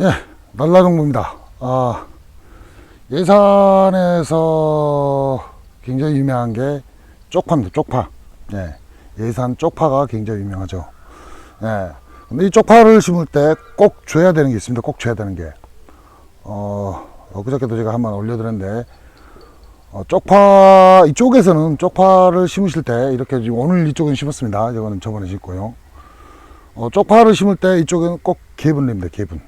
예, 날라정부입니다. 아, 예산에서 굉장히 유명한 게 쪽파입니다. 쪽파. 예, 예산 쪽파가 굉장히 유명하죠. 예, 근데 이 쪽파를 심을 때 꼭 줘야 되는 게 있습니다. 꼭 줘야 되는 게. 어, 엊그저께도 제가 한번 올려드렸는데, 어, 쪽파, 이쪽에서는 쪽파를 심으실 때, 이렇게 지금 오늘 이쪽은 심었습니다. 이거는 저번에 심고요. 어, 쪽파를 심을 때 이쪽에는 꼭 개분을 냅니다. 개분.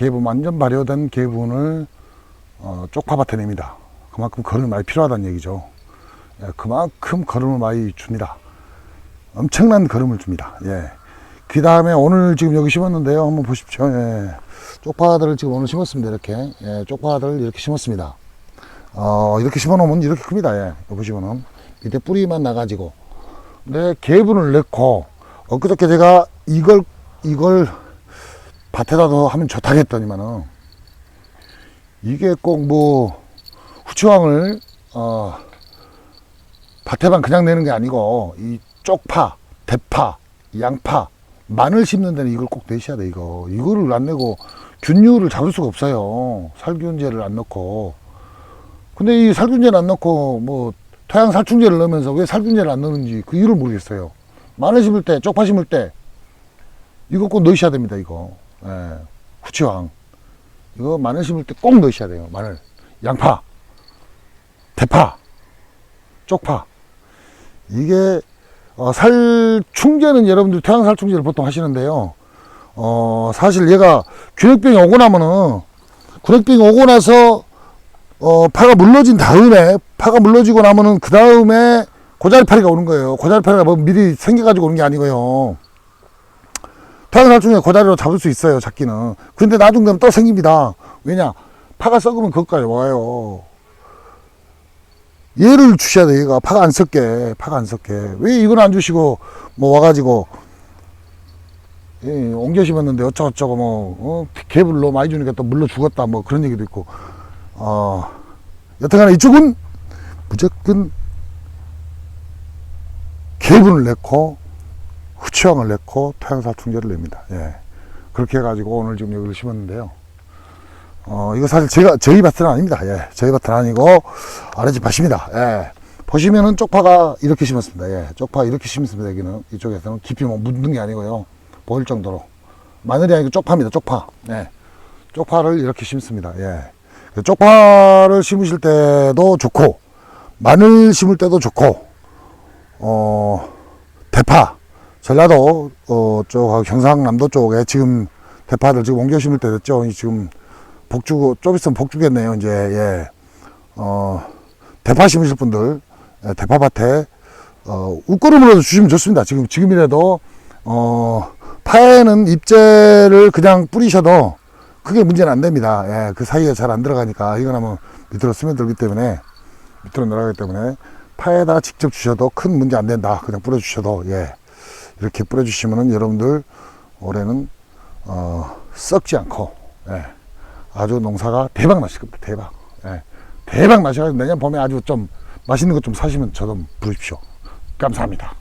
개분, 완전 발효된 개분을 어, 쪽파밭에 냅니다. 그만큼 거름이 많이 필요하다는 얘기죠. 예, 그만큼 거름을 많이 줍니다. 엄청난 거름을 줍니다. 예. 그 다음에 오늘 지금 여기 심었는데요. 한번 보십시오. 예. 쪽파들을 지금 오늘 심었습니다. 이렇게. 예, 쪽파들을 이렇게 심었습니다. 어, 이렇게 심어 놓으면 이렇게 큽니다. 예. 보시면은. 밑에 뿌리만 나가지고. 근데 개분을 넣고, 엊그저께 제가 이걸, 이걸 밭에다도 하면 좋다 했더니만은, 이게 꼭 뭐, 후추왕을, 어, 밭에만 그냥 내는 게 아니고, 이 쪽파, 대파, 양파, 마늘 심는 데는 이걸 꼭 내셔야 돼, 이거. 이거를 안 내고 균류를 잡을 수가 없어요. 살균제를 안 넣고. 근데 이 살균제를 안 넣고, 뭐, 토양 살충제를 넣으면서 왜 살균제를 안 넣는지 그 이유를 모르겠어요. 마늘 심을 때, 쪽파 심을 때, 이거 꼭 넣으셔야 됩니다, 이거. 예, 후추왕. 이거 마늘 심을 때 꼭 넣으셔야 돼요, 마늘. 양파, 대파, 쪽파. 이게 어, 살충제는 여러분들 태양 살충제를 보통 하시는데요. 어, 사실 얘가 균핵병이 오고 나면은 균핵병이 오고 나서 어, 파가 물러진 다음에 파가 물러지고 나면은 그 다음에 고자리파리가 오는 거예요. 고자리파리가 뭐 미리 생겨가지고 오는 게 아니고요. 태양 살충제 고자리로 잡을 수 있어요. 잡기는. 근데 나중 되면 또 생깁니다. 왜냐? 파가 썩으면 그것까지 와요. 얘를 주셔야 돼, 얘가. 파가 안 썩게, 파가 안 썩게. 왜 이걸 안 주시고, 뭐 와가지고, 예, 옮겨 심었는데 어쩌고저쩌고 뭐, 어, 개불로 많이 주니까 또 물러 죽었다, 뭐 그런 얘기도 있고. 어, 여튼간에 이쪽은 무조건 개분을 넣고, 후추향을 넣고, 토양살충제를 냅니다. 예. 그렇게 해가지고 오늘 지금 여기를 심었는데요. 어, 이거 사실 제가, 저희 밭은 아닙니다. 예. 저희 밭은 아니고, 아래집 밭입니다. 예. 보시면은 쪽파가 이렇게 심었습니다. 예. 쪽파 이렇게 심었습니다. 여기는. 이쪽에서는 깊이 뭐 묻는 게 아니고요. 보일 정도로. 마늘이 아니고 쪽파입니다. 쪽파. 예. 쪽파를 이렇게 심습니다. 예. 쪽파를 심으실 때도 좋고, 마늘 심을 때도 좋고, 어, 대파. 전라도, 어, 쪽, 경상남도 쪽에 지금 대파들 지금 옮겨 심을 때 됐죠. 이 지금 복주, 좀 있으면 복주겠네요, 이제, 예. 어, 대파 심으실 분들, 예, 대파밭에, 어, 웃거름으로도 주시면 좋습니다. 지금, 지금이라도, 어, 파에는 잎재를 그냥 뿌리셔도 크게 문제는 안 됩니다. 예, 그 사이에 잘 안 들어가니까, 이건 하면 밑으로 스며들기 때문에, 밑으로 내려가기 때문에, 파에다 직접 주셔도 큰 문제 안 된다. 그냥 뿌려주셔도, 예. 이렇게 뿌려주시면은 여러분들 올해는, 어, 썩지 않고, 예. 아주 농사가 대박 나실 겁니다. 대박. 예. 대박 나셔가지고 내년 봄에 아주 좀 맛있는 것 좀 사시면 저 좀 부르십시오. 감사합니다.